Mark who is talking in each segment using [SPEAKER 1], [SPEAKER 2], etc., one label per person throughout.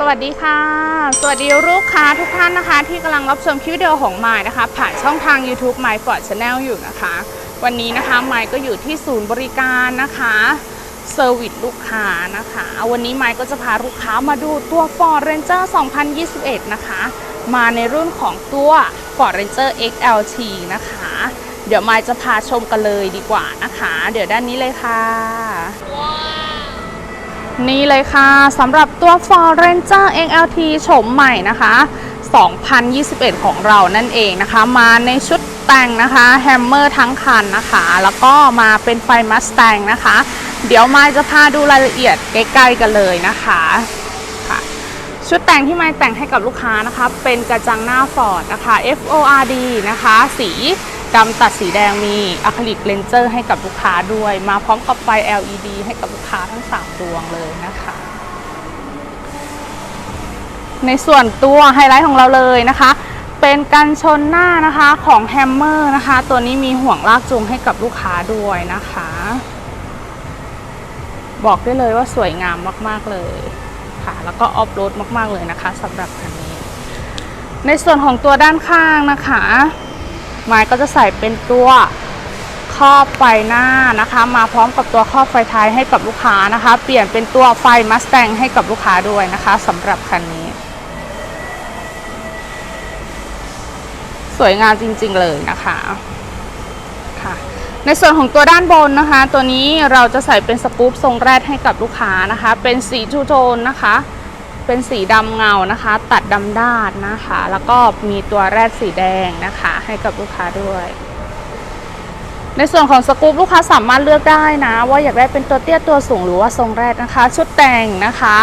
[SPEAKER 1] สวัสดีค่ะ สวัสดีลูกค้าทุกท่านนะคะ ที่กำลังรับชมคลิปวิดีโอของไมายนะคะ ผ่านช่องทาง YouTube My Ford Channel อยู่นะคะ วันนี้นะคะไมายก็อยู่ที่ศูนย์บริการนะคะเซอร์วิสลูกค้านะคะ วันนี้ไมายก็จะพาลูกค้ามาดูตัว Ford Ranger 2021 นะคะ มาในรุ่นของตัว Ford Ranger XLT นะคะ เดี๋ยวไมายจะพาชมกันเลยดีกว่านะคะ เดี๋ยวด้านนี้เลยค่ะ นี่เลยค่ะสำหรับตัว Ford Ranger XLT โฉมใหม่นะคะ 2021 ของเรานั่นเองนะคะ มาในชุดแต่งนะคะแฮมเมอร์ทั้งคันนะคะ แล้วก็มาเป็นไฟมัสแตงนะคะ เดี๋ยวมายจะพาดูรายละเอียดใกล้ๆกันเลยนะคะค่ะชุดแต่งที่มายแต่งให้กับลูกค้านะคะ เป็นกระจังหน้าฟอร์ดนะคะ FORD นะคะ สี ดำตัดสีแดงมีอะคริลิกเลนเจอร์ให้กับลูกค้าด้วย มาพร้อมกับไฟ LED ให้กับลูกค้าทั้ง 3 ดวงเลยนะคะ ในส่วนตัวไฮไลท์ของเราเลยนะคะ เป็นกันชนหน้านะคะของแฮมเมอร์นะคะ ตัวนี้มีห่วงลากจูงให้กับลูกค้าด้วยนะคะ บอกได้เลยว่าสวยงามมาก ๆ เลยค่ะ แล้วก็ออฟโรดมาก ๆ เลยนะคะสำหรับคันนี้ ในส่วนของตัวด้านข้างนะคะ ไม้ก็จะใส่เป็นตัวครอบไฟหน้านะคะ มาพร้อมกับตัวครอบไฟท้ายให้กับลูกค้านะคะ เปลี่ยนเป็นตัวไฟมัสแตงให้กับลูกค้าด้วยนะคะสำหรับคันนี้ สวยงามจริงๆเลยนะคะค่ะในส่วนของตัวด้านบนนะคะ ตัวนี้เราจะใส่เป็นสกู๊ปทรงแรดให้กับลูกค้านะคะ เป็นสีทูโทนนะคะ เป็นสีดำเงานะคะ ตัดดำด้านนะคะ แล้วก็มีตัวแรดสีแดงนะคะ ให้กับลูกค้าด้วย ในส่วนของสกู๊ปลูกค้าสามารถเลือกได้นะ ว่าอยากได้เป็นตัวเตี้ยตัวสูงหรือว่าทรงแรดนะคะ ชุดแต่งนะคะ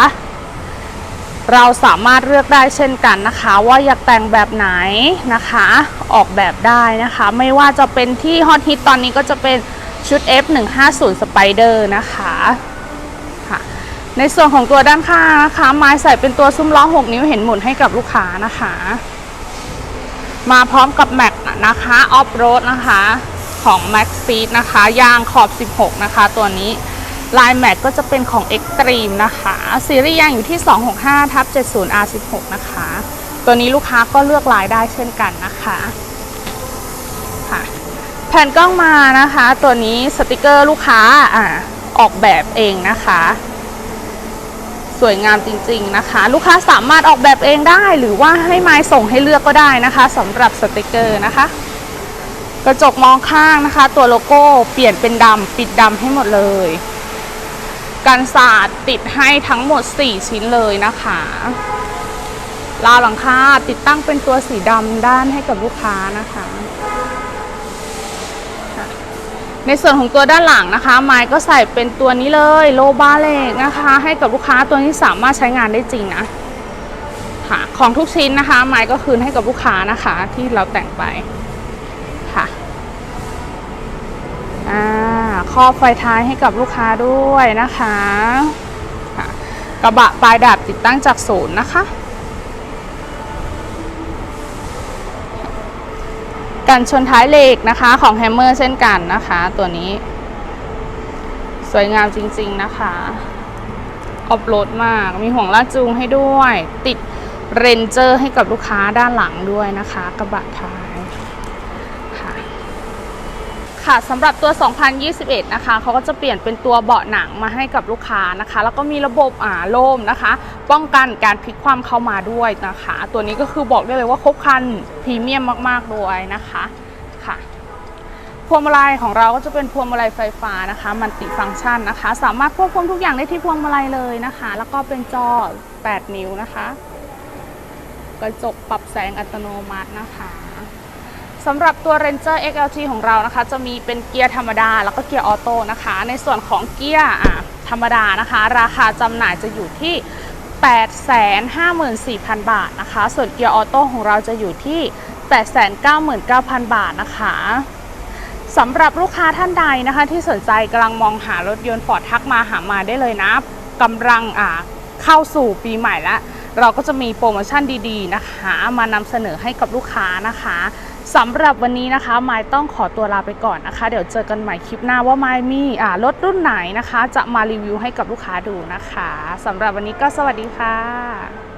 [SPEAKER 1] เราสามารถเลือกได้เช่นกันนะคะ ว่าอยากแต่งแบบไหนนะคะ ออกแบบได้นะคะ ไม่ว่าจะเป็นที่ฮอตฮิตตอนนี้ก็จะเป็นชุด F150 Spider นะคะคะ ในส่วนของตัวด้านข้างนะคะ ไม้ใส่เป็นตัวซุ้มล้อ 6 นิ้วเห็นหมุนให้กับลูกค้านะคะ มาพร้อมกับแม็กนะคะออฟโรดนะคะของ Max Speed นะคะ ยางขอบ 16 นะคะ ตัวนี้ลายแม็กก็จะเป็นของ Extreme นะคะซีรีส์ยางอยู่ที่ 265ทับ70 R16 นะคะ ตัวนี้ลูกค้าก็เลือกลายได้เช่นกันนะคะค่ะแผ่นกล้องมานะคะ ตัวนี้สติกเกอร์ลูกค้าอ่าออกแบบเองนะคะ วยงามจริง ๆนะคะ ลูกค้าสามารถออกแบบเองได้ หรือว่าให้ไม้ส่งให้เลือกก็ได้นะคะสำหรับสติกเกอร์นะคะ กระจกมองข้างนะคะ ตัวโลโก้เปลี่ยนเป็นดำปิดดำให้หมดเลยกันสาดติดให้ทั้งหมด 4 ชิ้นเลยนะคะราวหลังคาติดตั้งเป็นตัวสีดำด้านให้กับลูกค้านะคะ ในส่วนของตัวด้านหลังนะคะไม้ก็ใส่เป็นตัวนี้เลยโลบาเล็กนะคะ ให้กับลูกค้าตัวนี้สามารถใช้งานได้จริงนะค่ะของทุกชิ้นนะคะไม้ก็คืนให้กับลูกค้านะคะที่เราแต่งไปค่ะอ่าครอบไฟท้ายให้กับลูกค้าด้วยนะคะค่ะกระบะปลายดาบติดตั้งจากศูนย์นะคะ กันชนท้ายเหล็กนะคะของแฮมเมอร์เช่นกันนะคะ ตัวนี้ สวยงามจริงๆนะคะออฟโรดมาก มีห่วงลากจูงให้ด้วย ติดเรนเจอร์ให้กับลูกค้าด้านหลังด้วยนะคะ กระบะท้าย ค่ะสำหรับตัว 2021 นะคะเขาก็จะเปลี่ยนเป็นตัวเบาะหนังมาให้กับลูกค้านะคะ แล้วก็มีระบบอ่าโล่มนะคะ ป้องกันการพลิกคว่ำเข้ามาด้วยนะคะ ตัวนี้ก็คือบอกได้เลยว่าครบครันพรีเมียมมากๆด้วยนะคะค่ะพวงมาลัยของเราก็จะเป็นพวงมาลัยไฟฟ้านะคะมันติฟังก์ชันนะคะ สามารถควบคุมทุกอย่างได้ที่พวงมาลัยเลยนะคะ แล้วก็เป็นจอ 8 นิ้วนะคะ กระจกปรับแสงอัตโนมัตินะคะ สำหรับตัว Ranger XLT ของเรานะคะ จะมีเป็นเกียร์ธรรมดา แล้วก็เกียร์ออโต้นะคะ ในส่วนของเกียร์ธรรมดานะคะ ราคาจำหน่ายจะอยู่ที่ 854,000 บาทนะคะ ส่วนเกียร์ออโต้ของเราจะอยู่ที่ 899,000 บาทนะคะสำหรับลูกค้าท่านใดนะคะที่สนใจกำลังมองหารถยนต์ฟอร์ดทักมาหามาได้เลยนะกำลังเข้าสู่ปีใหม่แล้วเราก็จะมีโปรโมชั่นดีๆนะคะ มานำเสนอให้กับลูกค้านะคะ สำหรับวันนี้นะคะไมายต้องขอตัวลาไปก่อนนะคะ เดี๋ยวเจอกันใหม่คลิปหน้าว่าไม้มีรถรุ่นไหนนะคะ จะมารีวิวให้กับลูกค้าดูนะคะสำหรับวันนี้ก็สวัสดีค่ะ